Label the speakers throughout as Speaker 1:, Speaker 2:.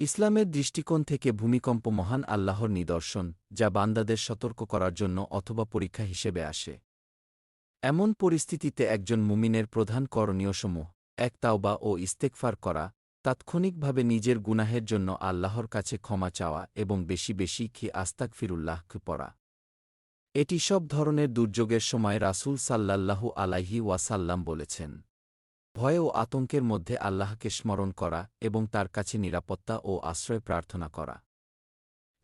Speaker 1: ইসলামের দৃষ্টিকোণ থেকে ভূমিকম্প মহান আল্লাহর নিদর্শন, যা বান্দাদের সতর্ক করার জন্য অথবা পরীক্ষা হিসেবে আসে। এমন পরিস্থিতিতে একজন মুমিনের প্রধান করণীয়সমূহ এক তাওবা ও ইস্তেকফার করা, তাৎক্ষণিকভাবে নিজের গুনাহের জন্য আল্লাহর কাছে ক্ষমা চাওয়া এবং বেশি বেশি খি আস্তাক ফিরুল্লাহকে পড়া। এটি সব ধরনের দুর্যোগের সময় রাসূল সাল্লাল্লাহু আলাইহি ওয়াসাল্লাম বলেছেন। ভয় ও আতঙ্কের মধ্যে আল্লাহকে স্মরণ করা এবং তার কাছে নিরাপত্তা ও আশ্রয় প্রার্থনা করা।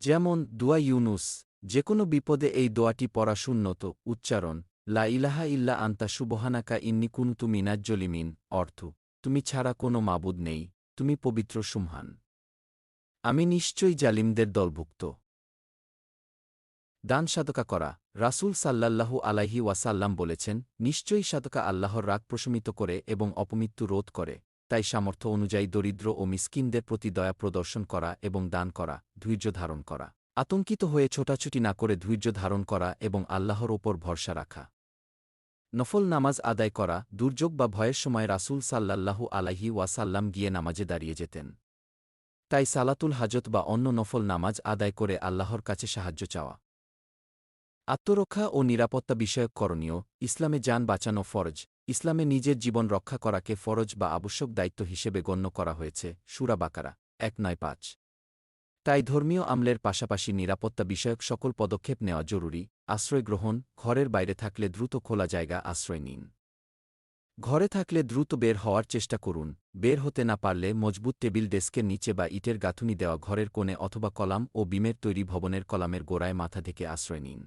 Speaker 1: যেমন, দুয়া ইউনুস যে কোনো বিপদে এই দোয়াটি পড়া শূন্যত উচ্চারণ, লা ইলাহা ইল্লা আন্তা সুবহানাকা ইন্নি কুনতু মিনাজ্জলিমিন অর্থ, তুমি ছাড়া কোনো মাবুদ নেই, তুমি পবিত্র সুমহান। আমি নিশ্চয়ই জালিমদের দলভুক্ত। দান সাদকা করা। রাসূল সাল্লাল্লাহু আলাইহি ওয়াসাল্লাম বলেছেন, নিশ্চয়ই সাদকা আল্লাহর রাগ প্রশমিত করে এবং অপমৃত্যু রোধ করে। তাই সামর্থ্য অনুযায়ী দরিদ্র ও মিসকিনদের প্রতি দয়া প্রদর্শন করা এবং দান করা, ধৈর্য ধারণ করা। আতঙ্কিত হয়ে ছোটাছুটি না করে ধৈর্য ধারণ করা এবং আল্লাহর ওপর ভরসা রাখা। নফল নামাজ আদায় করা, দুর্যোগ বা ভয়ের সময় রাসূল সাল্লাল্লাহু আলাইহি ওয়াসাল্লাম গিয়ে নামাজে দাঁড়িয়ে যেতেন। তাই সালাতুল হাজত বা অন্য নফল নামাজ আদায় করে আল্লাহর কাছে সাহায্য চাওয়া। আত্মরক্ষা ও নিরাপত্তা বিষয়ক করণীয়, ইসলামে যান বাঁচানো ফরজ, ইসলামে নিজের জীবন রক্ষা করাকে ফরজ বা আবশ্যক দায়িত্ব হিসেবে গণ্য করা হয়েছে, সুরা বাকারা, এক নয় পাঁচ। তাই ধর্মীয় আমলের পাশাপাশি নিরাপত্তা বিষয়ক সকল পদক্ষেপ নেওয়া জরুরি, আশ্রয় গ্রহণ, ঘরের বাইরে থাকলে দ্রুত খোলা জায়গা আশ্রয় নিন। ঘরে থাকলে দ্রুত বের হওয়ার চেষ্টা করুন, বের হতে না পারলে মজবুত টেবিল ডেস্কের নিচে বা ইটের গাঁথুনি দেওয়া ঘরের কোণে অথবা কলাম ও বিমের তৈরি ভবনের কলামের গোড়ায় মাথা থেকে আশ্রয় নিন।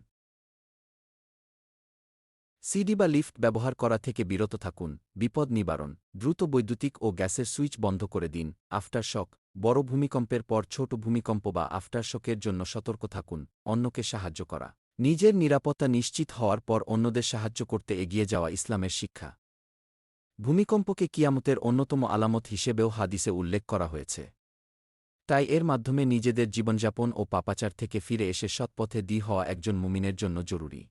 Speaker 1: সিডি বা লিফট ব্যবহার করা থেকে বিরত থাকুন। বিপদ নিবারণ। দ্রুত বৈদ্যুতিক ও গ্যাসের সুইচ বন্ধ করে দিন। Aftershock. বড় ভূমিকম্পের পর ছোট ভূমিকম্প বা আফটার শকের জন্য সতর্ক থাকুন। অন্যকে সাহায্য করা। নিজের নিরাপত্তা নিশ্চিত হওয়ার পর অন্যদের সাহায্য করতে এগিয়ে যাওয়া ইসলামের শিক্ষা। ভূমিকম্পকে কিয়ামতের অন্যতম আলামত হিসেবেও হাদিসে উল্লেখ করা হয়েছে। তাই এর মাধ্যমে নিজেদের জীবনযাপন ও পাপাচার থেকে ফিরে এসে সৎপথে দি হওয়া একজন মুমিনের জন্য জরুরি।